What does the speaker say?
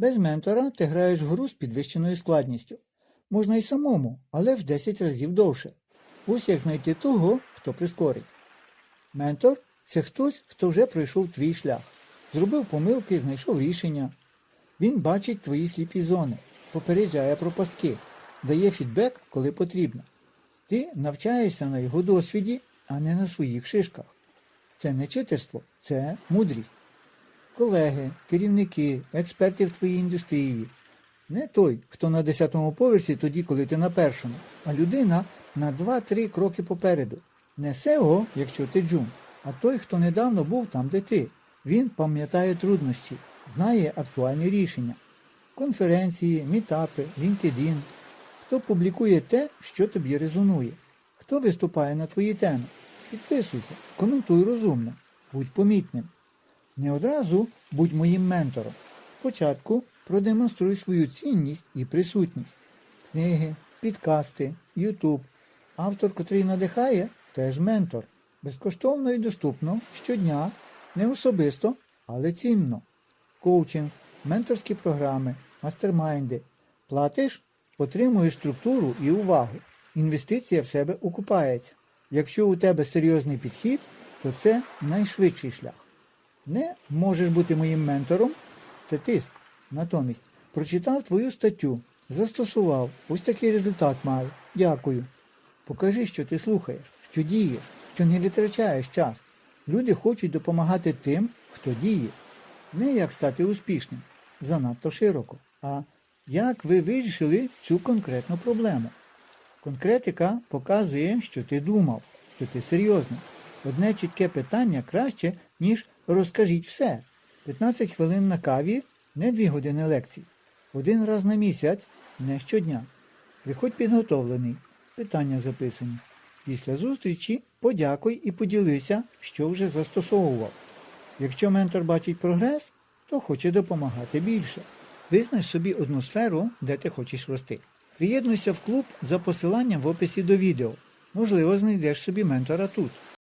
Без ментора ти граєш в гру з підвищеною складністю. Можна і самому, але в 10 разів довше. Ось як знайти того, хто прискорить. Ментор це хтось, хто вже пройшов твій шлях, зробив помилки, знайшов рішення. Він бачить твої сліпі зони, попереджає про пастки, дає фідбек, коли потрібно. Ти навчаєшся на його досвіді, а не на своїх шишках. Це не читерство, це мудрість. Колеги, керівники, експерти в твоїй індустрії. Не той, хто на 10-му поверсі тоді, коли ти на першому, а людина на 2-3 кроки попереду. Не SEO, якщо ти джун, а той, хто недавно був там, де ти. Він пам'ятає труднощі, знає актуальні рішення. Конференції, мітапи, LinkedIn. Хто публікує те, що тобі резонує. Хто виступає на твої теми. Підписуйся, коментуй розумно, будь помітним. Не одразу будь моїм ментором. Спочатку продемонструй свою цінність і присутність. Книги, підкасти, Ютуб. Автор, котрий надихає, теж ментор. Безкоштовно і доступно щодня, не особисто, але цінно. Коучинг, менторські програми, мастермайнди. Платиш, отримуєш структуру і увагу. Інвестиція в себе окупається. Якщо у тебе серйозний підхід, то це найшвидший шлях. Не можеш бути моїм ментором це тиск. Натомість прочитав твою статтю, застосував, ось такий результат маю. Дякую. Покажи, що ти слухаєш, що дієш, що не витрачаєш час. Люди хочуть допомагати тим, хто діє. Не як стати успішним, занадто широко, а як ви вирішили цю конкретну проблему. Конкретика показує, що ти думав, що ти серйозний. Одне чітке питання краще, ніж розкажіть все. 15 хвилин на каві, не 2 години лекцій. Один раз на місяць, не щодня. Приходь підготовлений. Питання записані. Після зустрічі подякуй і поділися, що вже застосовував. Якщо ментор бачить прогрес, то хоче допомагати більше. Визнач собі одну сферу, де ти хочеш рости. Приєднуйся в клуб за посиланням в описі до відео. Можливо, знайдеш собі ментора тут.